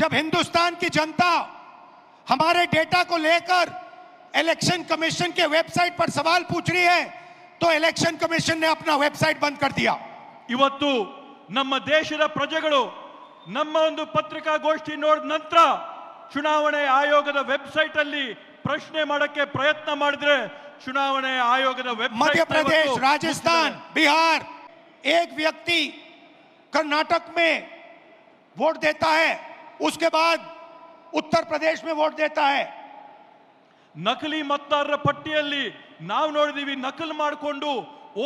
जब हिंदुस्तान की जनता हमारे डेटा को लेकर इलेक्शन कमीशन के वेबसाइट पर सवाल पूछ रही है तो इलेक्शन कमीशन ने अपना वेबसाइट बंद कर दिया इवत नम देश प्रजे नमु पत्रिकोष्ठी नोड़ नुनाव आयोग वेबसाइटली प्रश्ने के प्रयत्न चुनाव आयोग मध्यप्रदेश राजस्थान बिहार एक व्यक्ति कर्नाटक में वोट देता है उसके बाद उत्तर प्रदेश में वोट देता है नकली मतदार ಪಟ್ಟಿಯಲ್ಲಿ ನಾವು ನೋಡಿದೀವಿ ನಕಲಿ ಮಾಡ್ಕೊಂಡು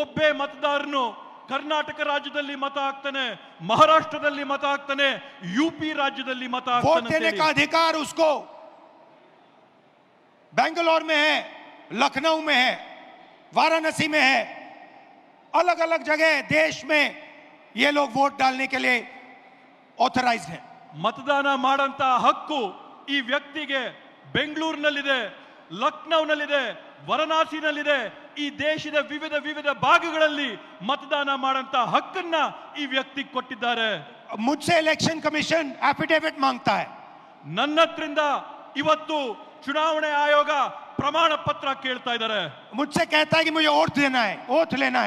ಒಬ್ಬೇ ಮತದಾರನು ಕರ್ನಾಟಕ ರಾಜ್ಯದಲ್ಲಿ ಮತ ಹಾಕ್ತಾನೆ ಮಹಾರಾಷ್ಟ್ರದಲ್ಲಿ ಮತ ಹಾಕ್ತಾನೆ ಯುಪಿ ರಾಜ್ಯದಲ್ಲಿ ಮತ ಹಾಕ್ತಾನೆ ಮತದಾನದ ಅಧಿಕಾರ उसको ಬೆಂಗಳೂರು ಮೇ आहे लखनऊ में है वाराणसी में है अलग-अलग जगह देश में ये लोग वोट डालने के लिए ऑथराइज्ड ಮತದಾನ ಮಾಡಂತ ಹಕ್ಕು ಈ ವ್ಯಕ್ತಿಗೆ ಬೆಂಗಳೂರಿನಲ್ಲಿದೆ ಲಕ್ನೌನಲ್ಲಿದೆ ವಾರಣಾಸಿನಲ್ಲಿದೆ ಈ ದೇಶದ ವಿವಿಧ ವಿವಿಧ ಭಾಗಗಳಲ್ಲಿ ಮತದಾನ ಮಾಡಂತ ಹಕ್ಕನ್ನ ಈ ವ್ಯಕ್ತಿ ಕೊಟ್ಟಿದ್ದಾರೆ ಮುಚ್ಚೆ ಎಲೆಕ್ಷನ್ ಕಮಿಷನ್ ಅಫಿಡೇವಿಟ್ ಮಾಗ್ತಾ ನನ್ನತ್ರಿಂದ ಇವತ್ತು ಚುನಾವಣೆ ಆಯೋಗ ಪ್ರಮಾಣ ಪತ್ರ ಕೇಳ್ತಾ ಇದ್ದಾರೆ ಮುಚ್ಚೆ ಕೇಳ್ತಾ ಓಟ್ ಓಟ್ ಲೇನಾ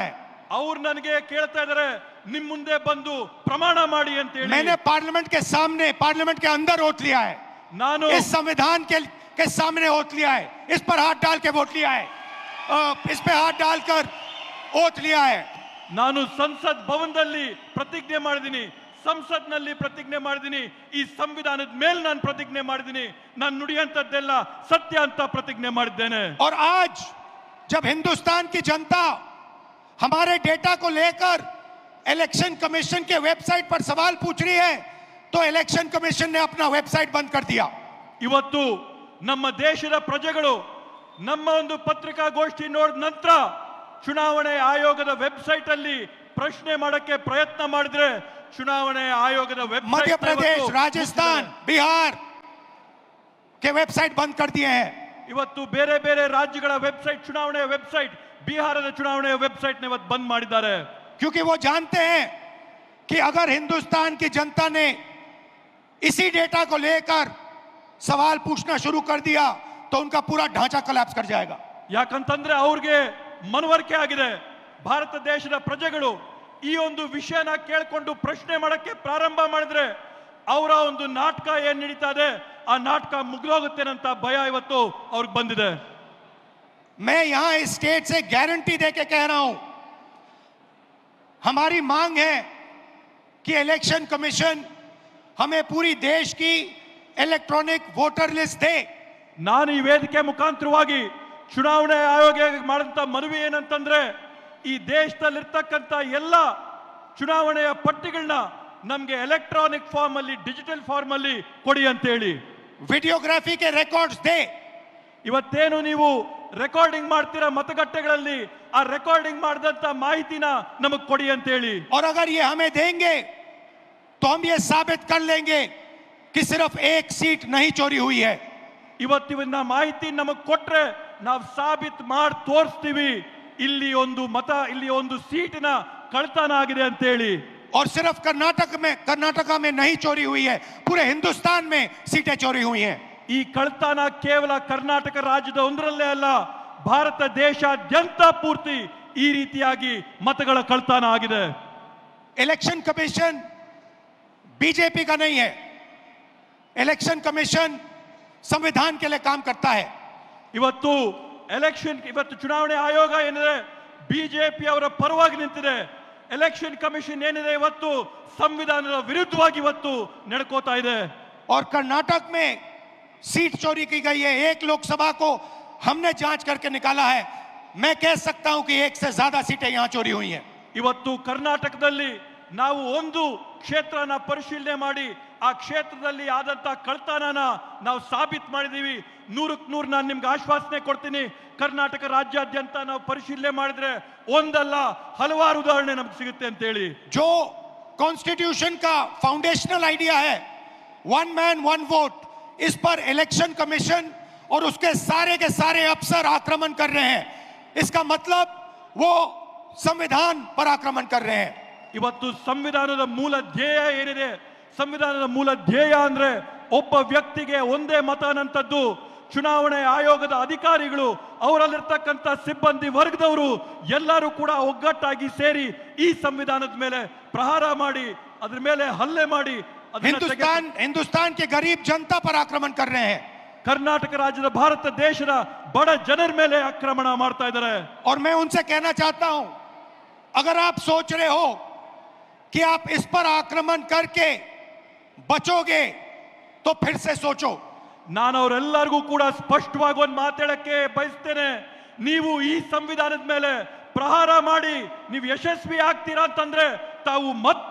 ಅವ್ರು ನನಗೆ ಕೇಳ್ತಾ ಇದ್ದಾರೆ निम्दे बंद प्रमाण माड़ी अंत मैंने पार्लियामेंट के सामने पार्लियामेंट के अंदर वोट लिया है नानो इस संविधान के, के सामने वोट लिया है इस पर हाथ डाल के वोट लिया है इस पे हाथ डालकर ओत लिया है नानु संसद भवन प्रतिज्ञे मीनि संसद प्रतिज्ञे मीनि संविधान मेल नान प्रतिज्ञे मीनि ना नुड़ियंतल सत्य अंत प्रतिज्ञे मेने और आज जब हिंदुस्तान की जनता हमारे डेटा को लेकर इलेक्शन कमीशन के वेबसाइट पर सवाल पूछ रही है तो इलेक्शन कमीशन ने अपना वेबसाइट बंद कर दिया ಇವತ್ತು ನಮ್ಮ ದೇಶದ ಪ್ರಜೆಗಳು ನಮ್ಮ ಒಂದು ಪತ್ರಿಕಾಗೋಷ್ಠಿ ನೋಡಿದ ನಂತರ ಚುನಾವಣೆ ಆಯೋಗದ ವೆಬ್ಸೈಟ್ ಅಲ್ಲಿ ಪ್ರಶ್ನೆ ಮಾಡಕ್ಕೆ ಪ್ರಯತ್ನ ಮಾಡಿದ್ರೆ ಚುನಾವಣೆ ಆಯೋಗದ ವೆಬ್ ಮಧ್ಯಪ್ರದೇಶ ರಾಜಸ್ಥಾನ್ ಬಿಹಾರ್ ಕೆ ವೆಬ್ಸೈಟ್ ಬಂದ್ ಕರ್ ದಿಯೆ ಇವತ್ತು ಬೇರೆ ಬೇರೆ ರಾಜ್ಯಗಳ ವೆಬ್ಸೈಟ್ ಚುನಾವಣೆಯ ವೆಬ್ಸೈಟ್ ಬಿಹಾರದ ಚುನಾವಣೆಯ ವೆಬ್ಸೈಟ್ ಇವತ್ತು ಬಂದ್ ಮಾಡಿದ್ದಾರೆ क्योंकि वो जानते हैं कि अगर हिंदुस्तान की जनता ने इसी डेटा को लेकर सवाल पूछना शुरू कर दिया तो उनका पूरा ढांचा कोलैप्स कर जाएगा या कंतंदरे ಅವರಿಗೆ ಮನವರಿಕೆಯಾಗಿದೆ ಭಾರತ ದೇಶದ ప్రజಗಳು ಈ ಒಂದು ವಿಷಯನ ಕೇಳಕೊಂಡು ಪ್ರಶ್ನೆ ಮಾಡಕ್ಕೆ ಪ್ರಾರಂಭ ಮಾಡಿದ್ರೆ ಅವರ ಒಂದು ನಾಟಕ ಏನ್ ನಿಳಿತಾದೆ ಆ ನಾಟಕ ಮುಗಿಯೋಗುತ್ತೆ ಅಂತ ಭಯ ಇವತ್ತು ಅವರಿಗೆ ಬಂದಿದೆ मैं यहां इस स्टेट से गारंटी देके कह रहा हूं हमारी मांग है कि इलेक्शन कमीशन हमें पूरी देश की इलेक्ट्रॉनिक वोटर लिस्ट दे ನಾನು ಈ ವೇದಿಕೆ ಮುಖಾಂತರವಾಗಿ ಚುನಾವಣೆ ಆಯೋಗ ಮಾಡಿದಂಥ ಮನವಿ ಏನಂತಂದ್ರೆ ಈ ದೇಶದಲ್ಲಿರ್ತಕ್ಕಂಥ ಎಲ್ಲ ಚುನಾವಣೆಯ ಪಟ್ಟಿಗಳನ್ನ ನಮಗೆ ಎಲೆಕ್ಟ್ರಾನಿಕ್ ಫಾರ್ಮ್ ಅಲ್ಲಿ ಡಿಜಿಟಲ್ ಫಾರ್ಮ್ ಅಲ್ಲಿ ಕೊಡಿ ಅಂತೇಳಿ ವಿಡಿಯೋಗ್ರಾಫಿ ರೆಕಾರ್ಡ್ಸ್ ದೇ ಇವತ್ತೇನು ನೀವು ರೆಕಾರ್ಡಿಂಗ್ ಮಾಡ್ತಿರೋ ಮತಗಟ್ಟೆಗಳಲ್ಲಿ ಆ ರೆಕಾರ್ಡಿಂಗ್ ಮಾಡಿದಂತ ಮಾಹಿತಿನ ನಮಗ್ ಕೊಡಿ ಅಂತ ಹೇಳಿ और अगर ये हमें देंगे तो हम ये साबित कर लेंगे कि सिर्फ एक सीट नहीं चोरी हुई है ಇವತ್ತಿನ ಮಾಹಿತಿ ನಮಗ್ ಕೊಟ್ರೆ ನಾವು ಸಾಬೀತ್ ಮಾಡಿ ತೋರಿಸ್ತೀವಿ ಇಲ್ಲಿ ಒಂದು ಮತ ಇಲ್ಲಿ ಒಂದು ಸೀಟಿನ ಕಳ್ತನ ಆಗಿದೆ ಅಂತ ಹೇಳಿ और सिर्फ ಕರ್ನಾಟಕ में ಕರ್ನಾಟಕ में नहीं चोरी हुई है पूरे हिंदुस्तान में सीटें चोरी हुई हैं ಈ ಕಳ್ತಾನ ಕೇವಲ ಕರ್ನಾಟಕ ರಾಜ್ಯದ ಒಂದರಲ್ಲೇ ಅಲ್ಲ ಭಾರತ ದೇಶಾದ್ಯಂತ ಪೂರ್ತಿ ಈ ರೀತಿಯಾಗಿ ಮತಗಳ ಕಳ್ತಾನ ಆಗಿದೆ ಎಲೆಕ್ಷನ್ ಕಮಿಷನ್ ಬಿಜೆಪಿ का नहीं है ಎಲೆಕ್ಷನ್ ಕಮಿಷನ್ संविधान के लिए ಇವತ್ತು ಎಲೆಕ್ಷನ್ ಇವತ್ತು ಚುನಾವಣೆ ಆಯೋಗ ಏನಿದೆ ಬಿಜೆಪಿ ಅವರ ಪರವಾಗಿ ನಿಂತಿದೆ ಎಲೆಕ್ಷನ್ ಕಮಿಷನ್ ಏನಿದೆ ಇವತ್ತು ಸಂವಿಧಾನದ ವಿರುದ್ಧವಾಗಿ ಇವತ್ತು ನಡ್ಕೋತಾ ಇದೆ ಕರ್ನಾಟಕ ಕರ್ನಾಟಕ सीट चोरी की गई है एक लोकसभा को हमने जांच करके निकाला है मैं कह सकता हूं कि एक से ज्यादा सीटें यहां चोरी हुई है इवतु कर्नाटक ना क्षेत्र परशील आ क्षेत्र कल्तान ना साबीत नूर नूर ना निम्ह आश्वासने कर्नाटक राज्यद्यंत ना परशील हलवर उदाहरण नमेंगे अंत जो कॉन्स्टिट्यूशन का फाउंडेशनल ईडिया है वन मैन वन वोट इस पर इलेक्शन कमीशन और उसके सारे के सारे अफसर आक्रमण कर रहे हैं इसका मतलब वो संविधान पर आक्रमण कर रहे हैं ಇವತ್ತು ಸಂವಿಧಾನದ ಮೂಲ ಧ್ಯೇಯ ಏನಿದೆ ಸಂವಿಧಾನದ ಮೂಲ ಧ್ಯೇಯ ಅಂದ್ರೆ ಒಬ್ಬ ವ್ಯಕ್ತಿಗೆ ಒಂದೇ ಮತ ಅನ್ನಂಥದ್ದು ಚುನಾವಣೆ ಆಯೋಗದ ಅಧಿಕಾರಿಗಳು ಅವರಲ್ಲಿರ್ತಕ್ಕಂಥ ಸಿಬ್ಬಂದಿ ವರ್ಗದವರು ಎಲ್ಲರೂ ಕೂಡ ಒಗ್ಗಟ್ಟಾಗಿ ಸೇರಿ ಈ ಸಂವಿಧಾನದ ಮೇಲೆ ಪ್ರಹಾರ ಮಾಡಿ ಅದ್ರ ಮೇಲೆ ಹಲ್ಲೆ ಮಾಡಿ हिंदुस्तान हिंदुस्तान के गरीब जनता पर आक्रमण कर रहे हैं कर्नाटक राज्य भारत देश बड़ा जनर मेले आक्रमण मारता इधर है और मैं उनसे कहना चाहता हूं अगर आप सोच रहे हो कि आप इस पर आक्रमण करके बचोगे तो फिर से सोचो नानू कूड़ा स्पष्ट वाले बयसते संविधान मेले प्रहार माँ यशस्वी आगती मत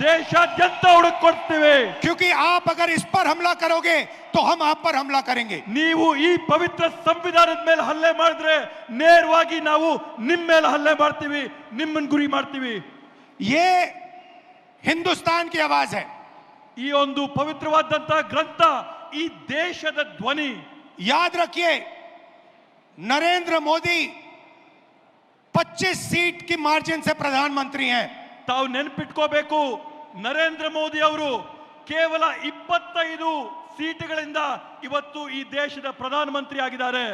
देशाद्यंत हे क्योंकि आप अगर इस पर हमला करोगे तो हम आप पर हमला करेंगे पवित्र संविधान मेल हल्ले नेर ना मेल हल्ले गुरी ये हिंदुस्तान की आवाज है पवित्र ग्रंथ देश ध्वनि याद रखिए नरेंद्र मोदी 25 सीट की मार्जिन से प्रधानमंत्री हैं ತಾವು ನೆನಪಿಟ್ಕೋಬೇಕು ನರೇಂದ್ರ ಮೋದಿ ಅವರು ಕೇವಲ ಇಪ್ಪತ್ತೈದು ಸೀಟುಗಳಿಂದ ಇವತ್ತು ಈ ದೇಶದ ಪ್ರಧಾನಮಂತ್ರಿ ಆಗಿದ್ದಾರೆ